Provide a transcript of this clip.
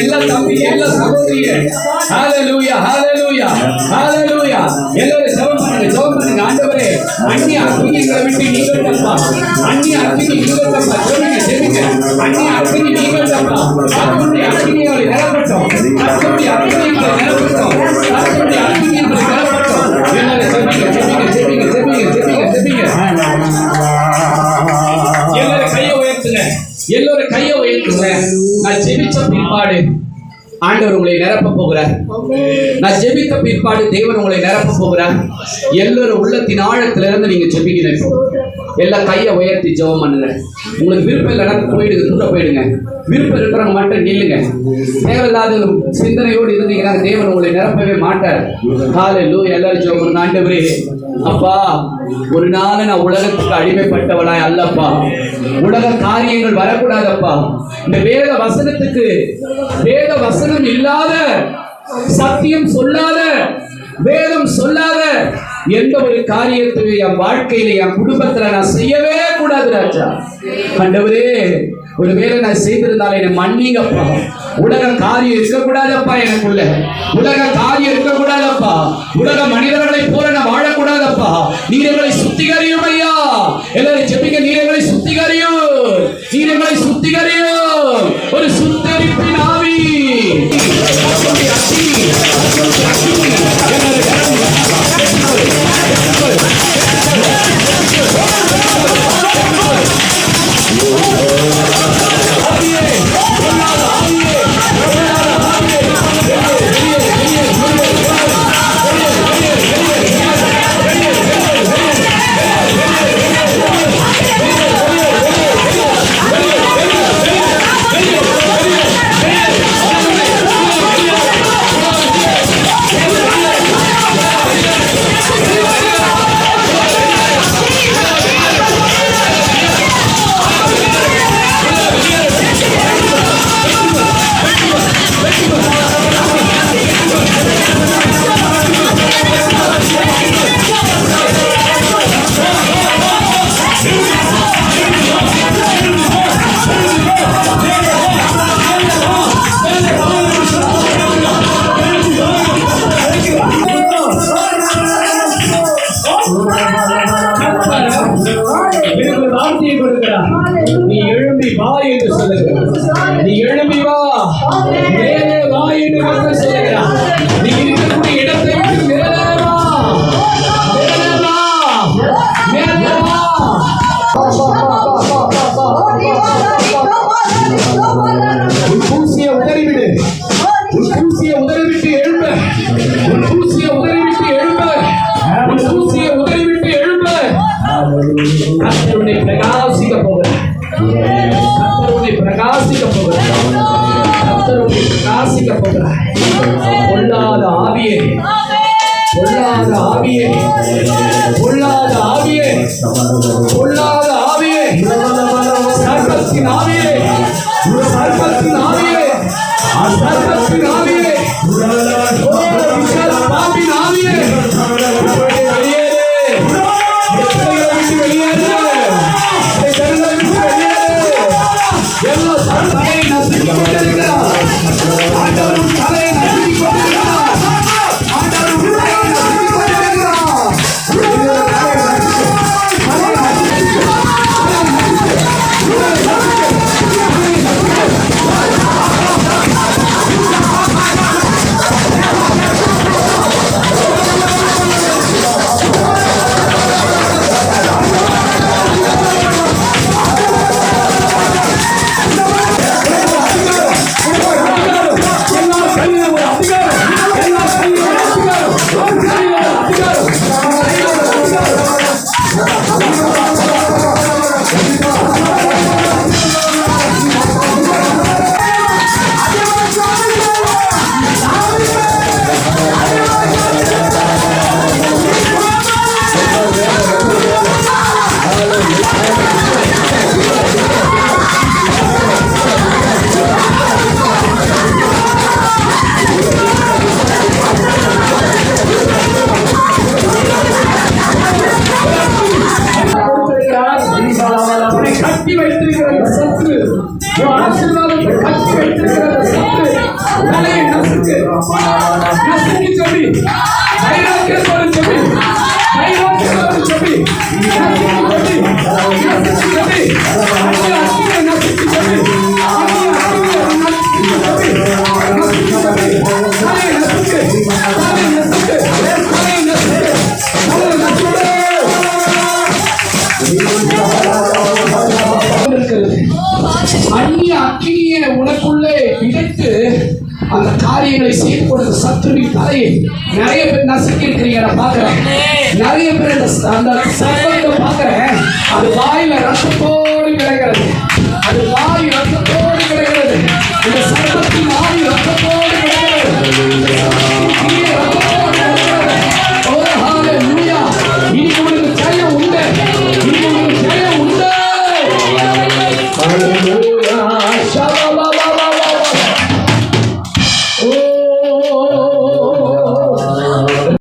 எல்லா தம்பி, எல்லா சகோதரிங்க. ஹalleluya, ஹalleluya, ஹalleluya. எல்லாரும் ஜெபம் பண்ணுங்க, ஜெபம் பண்ணுங்க. ஆண்டவரே, அந்நிய அக்னி எங்களை விட்டு நீங்கட்டப்பா. அந்நிய அக்னி நீங்கட்டப்பா. ஜெபிங்க, ஜெபிங்க. அந்நிய அக்னி நீங்கட்டப்பா. கர்த்தருடைய அக்னி எங்களை நிரப்பட்டும். கர்த்தருடைய அக்னி எங்களை நிரப்பட்டும். கர்த்தருடைய அக்னி எங்களை நிரப்பட்டும். எல்லாரும் ஜெபிங்க, ஜெபிங்க, ஜெபிங்க, ஜெபிங்க, ஜெபிங்க, ஜெபிங்க. எல்லாரும் கையை உயர்த்துங்க எல்லோரும் கையை உயர்த்துங்க. நான் ஜெபிச்ச பிற்பாடு ஆண்டவர் உங்களை நிரப்ப போகிறார். நான் ஜெபித்த பிற்பாடு தேவன் உங்களை நிரப்ப போகிறார். எல்லோரும் உள்ளத்தின் ஆழத்திலிருந்து நீங்க ஜெபிக்கணும் எல்லா எல்லாம் கையை உயர்த்தி ஜெபம் பண்ணுங்க. உங்களுக்கு விருப்பம் இல்லைன்னா போயிடுங்க தூர போயிடுங்க. விருப்பம் இருக்கிறவங்க மட்டும் நில்லுங்க. தேவையில்லாத சிந்தனையோடு இருந்தீங்கன்னா தேவன் உங்களை நிரப்பவே மாட்டார். காலை லூ எல்லாரும் ஜெபம் பண்ணுங்க. ஆண்டவரே அப்பா ஒரு நாள் நான் உலகத்துக்கு அடிமைப்பட்டவனாய் அல்லப்பா. உலக காரியங்கள் வரக்கூடாதப்பா. இந்த வேத வசனத்துக்கு வேத வசனம் இல்லாத சத்தியம் சொல்லாத வேதம் சொல்லாத எந்த ஒரு காரியத்தையும் என் வாழ்க்கையில என் குடும்பத்துல நான் செய்யவே கூடாது ராஜா. கண்டவரே ஒரு வேலை நான் செய்திருந்தாலும் என்னை மன்னிங்கப்பா. உலக காரியம் இருக்கக்கூடாதப்பா எனக்குள்ள. உலக காரியம் இருக்க நீ எழும்பி வா என்று சொல்லுகிறார். நீ எழும்பி வா. மேலே வா என்று கர்த்தர் சொல்லுகிறார். வாசிக்க பிரகாசிக்க போகிறார். பொல்லாத ஆவியே. பொல்லாத ஆவியே. பொல்லாத ஆவியே. பொல்லாத ஆவியே. சர்பத்தின் ஆவியே. சர்பத்தின் ஆவியே. சர்பத்தின் ஆவியே. பாப்பின் ஆவியே. வெளியேறு. எத்தனைகளை வெளியேறு. நசுக்கு தலையை நசுக்கு தலையை நசுக்கு தலையை நசுக்கு இருக்கிறது. அந்நிய அக்கினியை உனக்குள்ளே விதைத்து அந்த காரியங்களை செய்யப்படுற சத்துருவின் தலையை நிறைய பேர் நசுக்கி இருக்கிறீங்க நான் பார்க்கிறேன். நிறைய பேர் அந்த அந்த சர்ப்பத்தை பார்க்கிறேன். அது